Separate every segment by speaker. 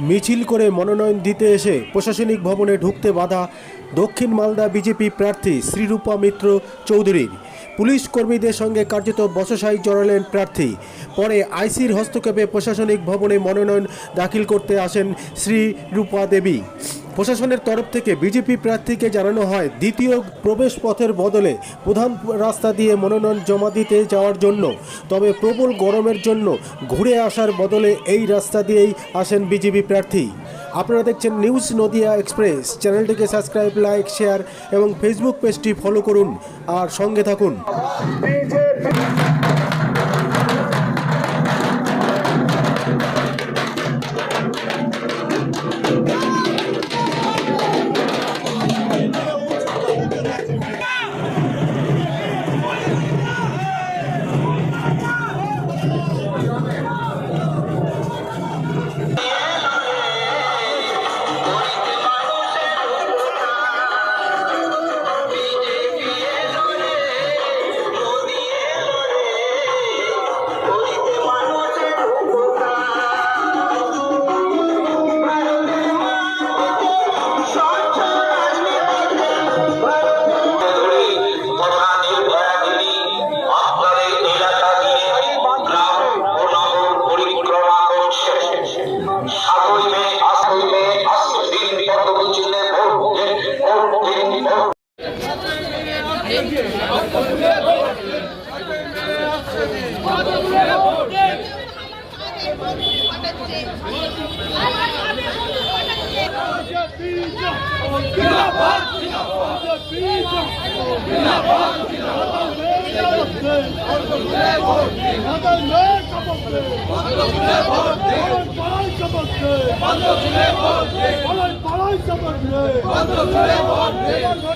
Speaker 1: মিছিল করে মনোনয়ন দিতে এসে প্রশাসনিক ভবনে ঢুকতে বাধা দক্ষিণ মালদা বিজেপি প্রার্থী শ্রীরূপা মিত্র চৌধুরীর। পুলিশ কর্মীদের সঙ্গে কার্যত বসসাই জড়ালেন প্রার্থী। পরে আইসির হস্তক্ষেপে প্রশাসনিক ভবনে মনোনয়ন দাখিল করতে আসেন শ্রীরূপা দেবী। প্রশাসনের তরফ থেকে বিজেপি প্রার্থীকে জানানো হয়, দ্বিতীয় প্রবেশ পথের বদলে প্রধান রাস্তা দিয়ে মনোনয়ন জমা দিতে যাওয়ার জন্য। তবে প্রবল গরমের জন্য ঘুরে আসার বদলে এই রাস্তা দিয়েই আসেন বিজেপি প্রার্থী। আপনারা দেখছেন নিউজ নদিয়া এক্সপ্রেস। চ্যানেলটিকে সাবস্ক্রাইব, লাইক, শেয়ার এবং ফেসবুক পেজটি ফলো করুন। আর সঙ্গে থাকুন।
Speaker 2: পালাই চাপা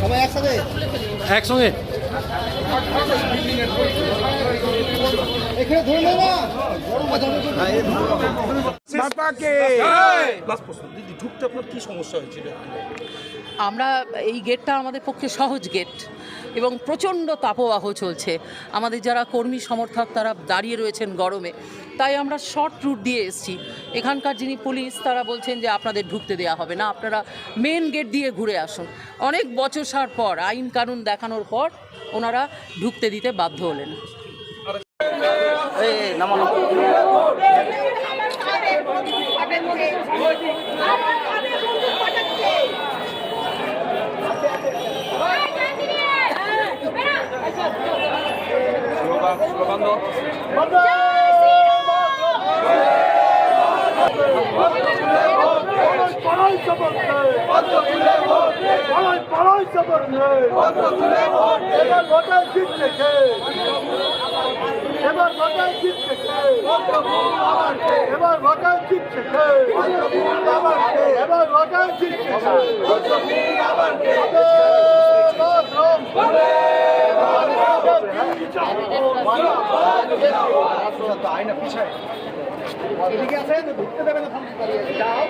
Speaker 2: সবাই একসাথে
Speaker 1: একসঙ্গে।
Speaker 2: এখানে ধরে নেবা
Speaker 3: ঢুকতে আপনার কি সমস্যা হয়েছিল?
Speaker 4: আমরা এই গেটটা আমাদের পক্ষে সহজ গেট এবং প্রচণ্ড তাপবাহ চলছে। আমাদের যারা কর্মী সমর্থক তারা দাঁড়িয়ে রয়েছেন গরমে। তাই আমরা শর্ট রুট দিয়ে এসেছি। এখানকার যিনি পুলিশ তারা বলছেন যে আপনাদের ঢুকতে দেওয়া হবে না। আপনারা মেন গেট দিয়ে ঘুরে আসুন। অনেক বচসার পর আইন কানুন দেখানোর পর ওনারা ঢুকতে দিতে বাধ্য হলেন।
Speaker 5: জিতছে কে? এবার ভোটার জিতছে এবার ভোটার জিতছে এবার ভোটার জিতছে
Speaker 2: আয়না পিছায় এদিকে আছে ঢুকতে দেবে না। যাও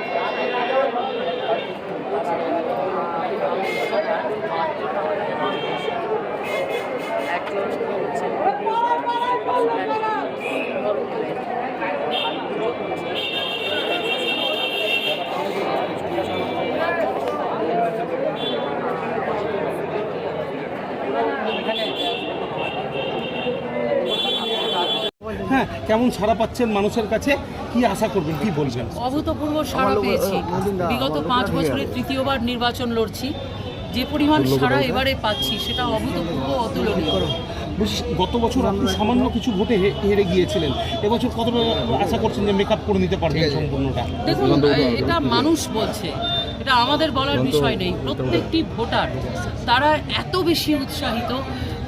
Speaker 3: হ্যাঁ কেমন সারা পাচ্ছেন মানুষের কাছে? কি আশা করবেন? কি বলবেন?
Speaker 4: অভূতপূর্ব সাড়া পেয়েছি। বিগত পাঁচ বছরে তৃতীয়বার নির্বাচন লড়ছি। যে পরিমাণ সারা এবারে পাচ্ছি সেটা অভূতপূর্ব অতুলনীয়।
Speaker 3: গত বছর আপনি সামান্য কিছু ভোটে হেরে গিয়েছিলেন। এবছর কতটা আশা করছেন যে মেকআপ করে নিতে পারবেন সম্পূর্ণটা?
Speaker 4: দেখুন এটা মানুষ বলছে। এটা আমাদের বলার বিষয় নেই। প্রত্যেকটি ভোটার তারা এত বেশি উৎসাহিত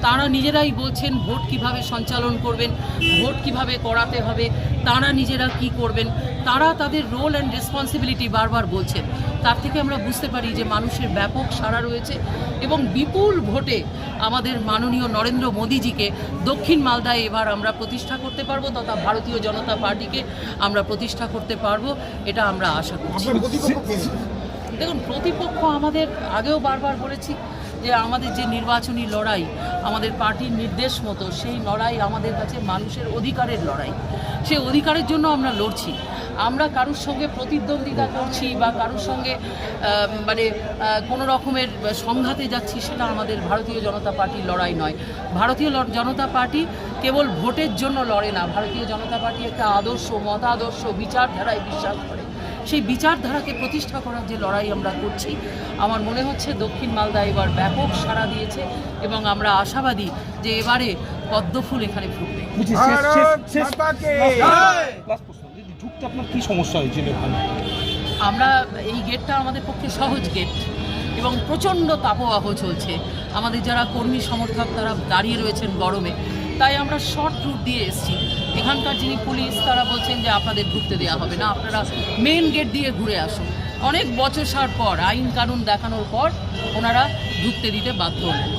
Speaker 4: তারা নিজেরাই বলছেন ভোট কীভাবে সঞ্চালন করবেন ভোট কীভাবে করাতে হবে তারা নিজেরা কি করবেন তারা তাদের রোল অ্যান্ড রেসপন্সিবিলিটি বারবার বলছেন। তার থেকে আমরা বুঝতে পারি যে মানুষের ব্যাপক সাড়া রয়েছে এবং বিপুল ভোটে আমাদের মাননীয় নরেন্দ্র মোদীজিকে দক্ষিণ মালদায় এবার আমরা প্রতিষ্ঠা করতে পারব তথা ভারতীয় জনতা পার্টিকে আমরা প্রতিষ্ঠা করতে পারব এটা আমরা আশা করছি। দেখুন প্রতিপক্ষ আমাদের আগেও বারবার বলেছি যে আমাদের যে নির্বাচনী লড়াই, আমাদের পার্টির নির্দেশ মতো সেই লড়াই আমাদের কাছে মানুষের অধিকারের লড়াই। সেই অধিকারের জন্য আমরা লড়ছি। আমরা কারুর সঙ্গে প্রতিদ্বন্দ্বিতা করছি বা কারুর সঙ্গে মানে কোনো রকমের সংঘাতে যাচ্ছি সেটা আমাদের ভারতীয় জনতা পার্টির লড়াই নয়। ভারতীয় জনতা পার্টি কেবল ভোটের জন্য লড়ে না। ভারতীয় জনতা পার্টি একটা আদর্শ, মতাদর্শ, বিচারধারায় বিশ্বাস করে। সেই বিচারধারাকে প্রতিষ্ঠা করার যে লড়াই আমরা করছি আমার মনে হচ্ছে দক্ষিণ মালদা এবার ব্যাপক সাড়া দিয়েছে এবং আমরা আশাবাদী যে এবারে পদ্মফুল এখানে ফুটবে।
Speaker 3: বলছি, শেষ- শেষ- শেষ- last প্রশ্ন, যদি ঢুকতে আপনার কি সমস্যা হয়েছিল এখানে?
Speaker 4: আমরা এই গেটটা আমাদের পক্ষে সহজ গেট এবং প্রচণ্ড তাপবাহ চলছে। আমাদের যারা কর্মী সমর্থক তারা দাঁড়িয়ে রয়েছেন গরমে। তাই আমরা শর্ট রুট দিয়ে এসেছি। এখানকার যিনি পুলিশ, তারা বলছেন যে আপনাদের ঢুকতে দেওয়া হবে না, আপনারা মেন গেট দিয়ে ঘুরে আসুন। অনেক বছর সার পর, আইন কানুন দেখানোর পর ওনারা ঢুকতে দিতে বাধ্য হলেন।